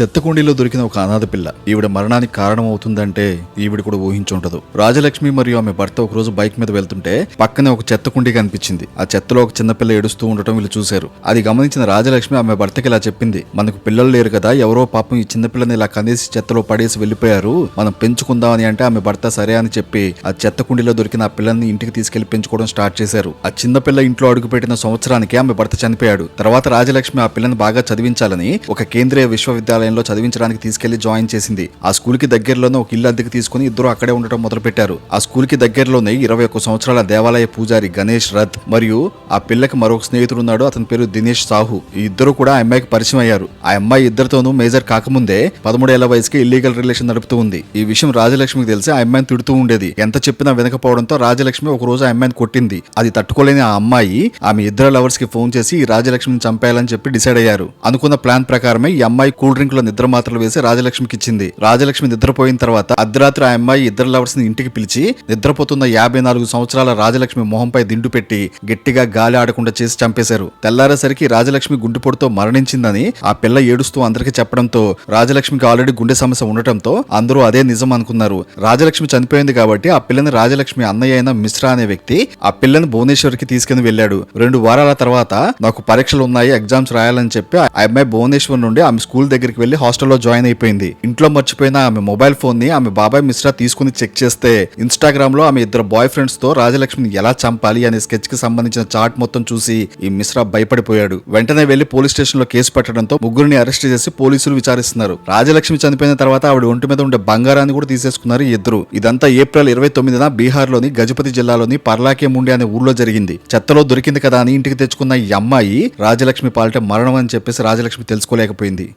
చెత్త కుండీలో దొరికిన ఒక అనాథ పిల్ల. ఈవిడ మరణానికి కారణం అవుతుందంటే ఈవిడ కూడా ఊహించుంటదు రాజలక్ష్మి మరియు ఆమె భర్త ఒక రోజు బైక్ మీద వెళ్తుంటే పక్కనే ఒక చెత్త కుండీ కనిపించింది. ఆ చెత్తలో ఒక చిన్నపిల్ల ఏడుస్తూ ఉండటం వీళ్ళు చూశారు. అది గమనించిన రాజలక్ష్మి ఆమె భర్తకి ఇలా చెప్పింది. మనకు పిల్లలు లేరు కదా ఎవరో పాపం ఈ చిన్న పిల్లని ఇలా కనేసి చెత్తలో పడేసి వెళ్ళిపోయారు. మనం పెంచుకుందామని అంటే ఆమె భర్త సరే అని చెప్పి ఆ చెత్త కుండీలో దొరికిన ఆ పిల్లల్ని ఇంటికి తీసుకెళ్ళి పెంచుకోవడం స్టార్ట్ చేశారు. ఆ చిన్నపిల్ల ఇంట్లో అడుగుపెట్టిన సంవత్సరానికి ఆమె భర్త చనిపోయాడు. తర్వాత రాజలక్ష్మి ఆ పిల్లని బాగా చదివించాలని ఒక కేంద్రీయ విశ్వవిద్యాలయంలో చదివించడానికి తీసుకెళ్ళి జాయిన్ చేసింది. ఆ స్కూల్కి దగ్గరలోనే ఒక ఇల్లు అద్దెకి తీసుకుని ఇద్దరు అక్కడే ఉండటం మొదలుపెట్టారు. ఆ స్కూల్కి దగ్గరలోనే ఇరవై ఒక్క సంవత్సరాల దేవాలయ పూజారి గణేష్ రథ్ మరియు ఆ పిల్లకి మరొక స్నేహితుడు ఉన్నాడు అతని పేరు దినేష్ సాహు. ఈ ఇద్దరు కూడా ఆ అమ్మాయికి పరిచయం అయ్యారు. ఆ అమ్మాయి ఇద్దరితోనూ మేజర్ కాకముందే పదమూడేళ్ళ వయసుకి ఇల్లీగల్ రిలేషన్ నడుపుతూ ఉంది. ఈ విషయం రాజలక్ష్మికి తెలిసి ఆ అమ్మాయిని తిడుతూ ఉండేది. ఎంత చెప్పినా వినకపోవడంతో రాజలక్ష్మి ఒక రోజు ఆ అమ్మాయిని కొట్టింది. అది తట్టుకోలేని ఆ అమ్మాయి ఆమె ఇద్దరు లవర్స్కి ఫోన్ చేసి ఈ రాజలక్ష్మిని చంపేయాలని చెప్పి డిసైడ్ అయ్యారు. అనుకున్న ప్లాన్ ప్రకారమే ఈ అమ్మాయి కూల్ డ్రింక్ లో నిద్ర మాత్రలు వేసి రాజలక్ష్మికి ఇచ్చింది. రాజలక్ష్మి నిద్రపోయిన తర్వాత అర్ధరాత్రి ఆ అమ్మాయి ఇద్దరు లవర్స్ని ఇంటికి పిలిచి నిద్రపోతున్న యాభై నాలుగు సంవత్సరాల రాజలక్ష్మి మొహంపై దిండు పెట్టి గట్టిగా గాలి ఆడకుండా చేసి చంపేశారు. తెల్లారేసరికి రాజలక్ష్మి గుండెపోటుతో మరణించిందని ఆ పిల్ల ఏడుస్తూ అందరికీ చెప్పడంతో రాజలక్ష్మికి ఆల్రెడీ గుండె సమస్య ఉండటంతో అందరూ అదే నిజం అనుకున్నారు. రాజలక్ష్మి చనిపోయింది కాబట్టి ఆ పిల్లని రాజలక్ష్మి అన్నయ్య అయిన మిశ్రా అనే వ్యక్తి ఆ పిల్లని భువనేశ్వర్కి తీసుకుని వెళ్ళాడు. రెండు వారాల తర్వాత నాకు పరీక్షలు ఉన్నాయి ఎగ్జామ్స్ రాయాలని చెప్పి ఆ అమ్మాయి భువనేశ్వర్ నుండి ఆమె స్కూల్ దగ్గరికి వెళ్ళి హాస్టల్లో జాయిన్ అయిపోయింది. ఇంట్లో మర్చిపోయిన ఆమె మొబైల్ ఫోన్ని ఆమె బాబాయ్ మిశ్రా తీసుకుని చెక్ చేస్తే ఇన్స్టాగ్రామ్లో ఆమె ఇద్దరు బాయ్ ఫ్రెండ్స్తో రాజలక్ష్మిని ఎలా చంపాలి అనే స్కెచ్కి సంబంధించిన చాట్ మొత్తం చూసి ఈ మిశ్రా భయపడిపోయాడు. వెంటనే వెళ్ళి పోలీస్ స్టేషన్లో కేసు పెట్టడంతో ముగ్గురిని అరెస్ట్ చేసి పోలీసులు విచారిస్తున్నారు. రాజలక్ష్మి చనిపోయిన తర్వాత ఆవిడ ఒంటి మీద ఉండే బంగారాన్ని కూడా తీసేసుకున్నారు ఇద్దరు. ఇదంతా ఏప్రిల్ ఇరవై తొమ్మిదిన బీహార్లోని గజపతి జిల్లాలోని పర్లాకే ముండి అనే ఊర్లో జరిగింది. చెత్తలో దొరికింది కదా అని ఇంటికి తెచ్చుకున్న ఈ అమ్మాయి రాజలక్ష్మి పాలిట మరణం అని చెప్పేసి రాజలక్ష్మి తెలుసుకోలేకపోయింది.